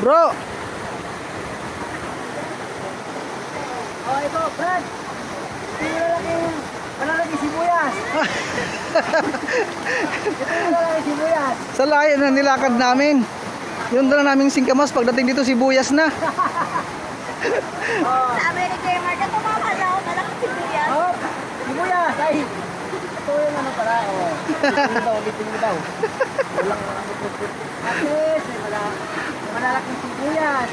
Bro, Oh, ito, Brad. Yung malalaking, malalaking sibuyas. ito malalaking sibuyas. sa layo na nilakad namin. Yung dala naming singkamas, pagdating dito sibuyas na. Sabi ni Kuya Mark, ito mama daw, malaking sibuyas. Oh, sibuyas. Ay, ito yung ano pala. Oh. Ulitin daw, ulitin mo daw. Walang Kasi, may mala, malalaking sibuyas.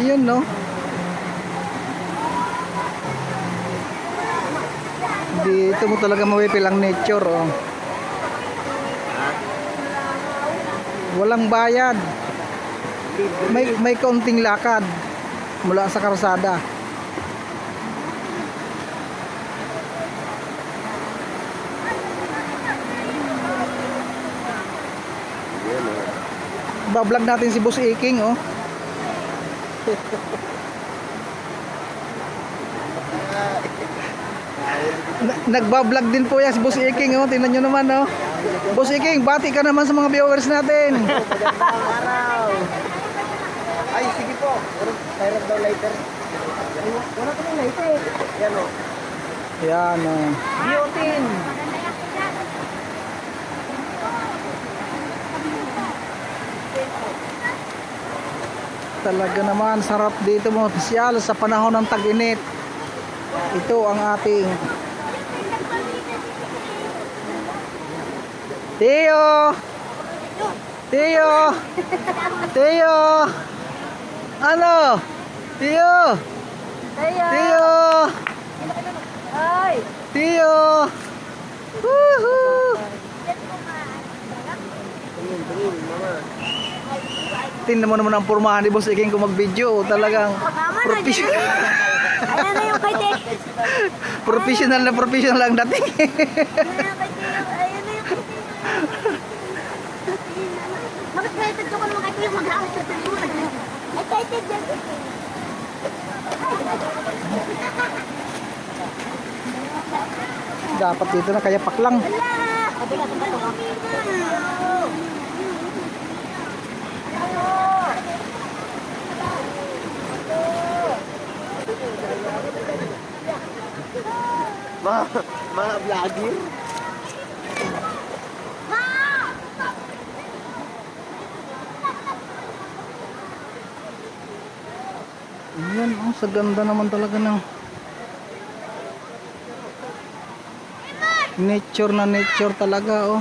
Yun, no? Dito mo talaga mawipil ang nature, oh. Walang bayad. May may kaunting lakad mula sa karsada. Bablog natin si Boss Iking, oh. Na- Nagbablog din po yan si Boss Iking, oh. Tingnan nyo naman, oh. Boss Iking, bati ka naman sa mga viewers natin. Araw. Ay, sige po. Mayroon daw lighter. Wala ko ng lighter. Yan o. Yan, oh. Biotin. Talaga naman, sarap dito mo. Special sa panahon ng tag-init. Ito ang ating Teo! Teo! Teo! Ano? Teo! Kaya, Teo! ay, Teo! Woohoo! Tingnan mo naman ang pormahan ni Boss Iking kung mag-video. Talagang professional, Ayan na yung kay professional na professional ang dating. Ayan na yung kay Te. Ayan na yung kay Te. Bakit excited ka pa naman kay Te yung mag-aawit sa tulungan? Excited yan. Dapat dito na kaya paklang. Mga, mga vlogger. Ayan, oh, sa ganda naman talaga ng nature na nature talaga, oh.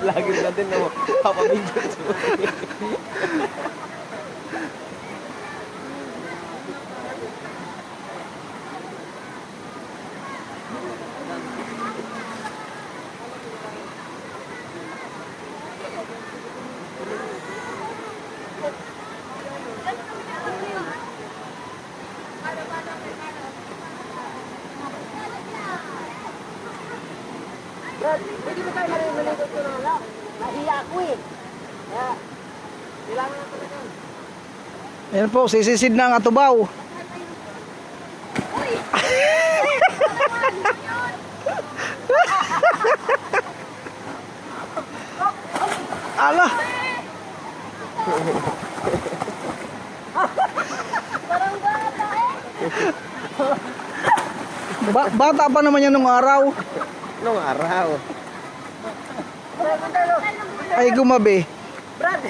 vlogger natin na papabidyo. Brad, pwede ba tayo maligot ko ng alam? Nahiya ako eh. Kaya, kailangan na talaga. Ayan po, sisisid na ang atubaw. Ala! Ba bata pa naman yan nung araw. Nung araw. Ay gumabi. Brad!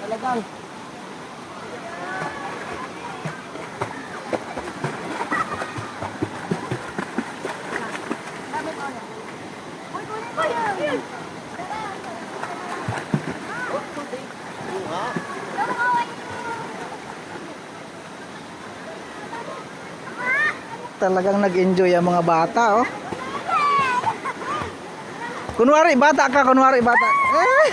Talagang. Talagang nag-enjoy ang mga bata, oh. Kunwari, bata ka, kunwari, bata. Eh.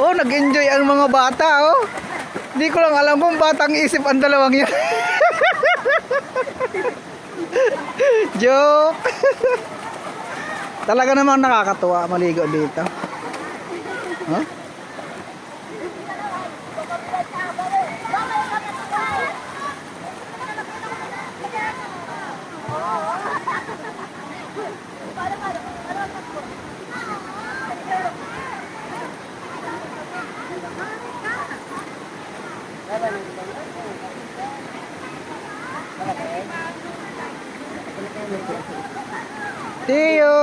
oh, nag-enjoy ang mga bata, oh. Di ko lang alam kung batang isip ang dalawang yan. Joke. Talaga namang nakakatuwa maligo dito. Huh? Tiyo!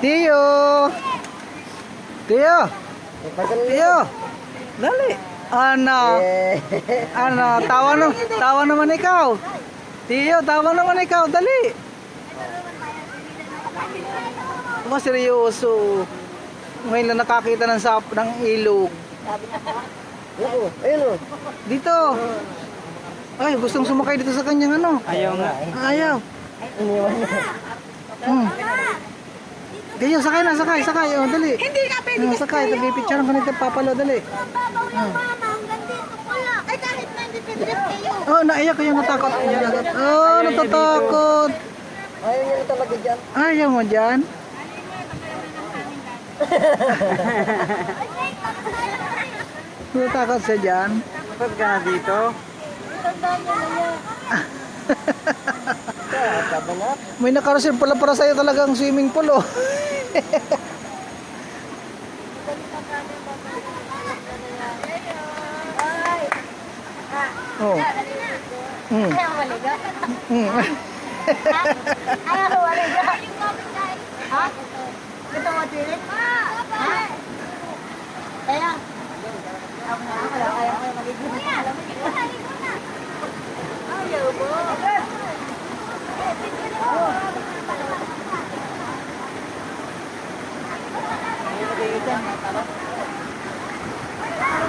Tiyo! Tiyo! Tiyo! Dali! Ano? Eh, Ano? Tawa, na, tawa naman ikaw. Tiyo, tawa naman ikaw. Dali! Mga seryoso. Ngayon lang nakakita ng sap ng ilog. Oo, ayun o. Dito. Ay, gustong sumakay dito sa kanyang ano. Ayaw nga. Ayaw. Iniwan niya. Hmm. Tiyo, sakay na, sakay, sakay. Oh, dali. Hindi ka pwede Oh, sakay, tabi picture ng kanito papalo, dali. Babaw yung mama, hanggang dito pala. Ay, kahit na hindi pinrip kayo. Oh, naiyak kayo natakot. Oh, natatakot. Ayaw niya na talaga dyan. Ayaw mo dyan. Natatakot siya dyan. Kapag ka dito? May nakareserve pala para sa'yo talagang swimming pool, oh. oh. Hmm. Ayaw. Hmm. Ayaw maligaw. Ha? Gusto mo tilit? Ha? Kaya? Ako na, wala kaya ko maligaw.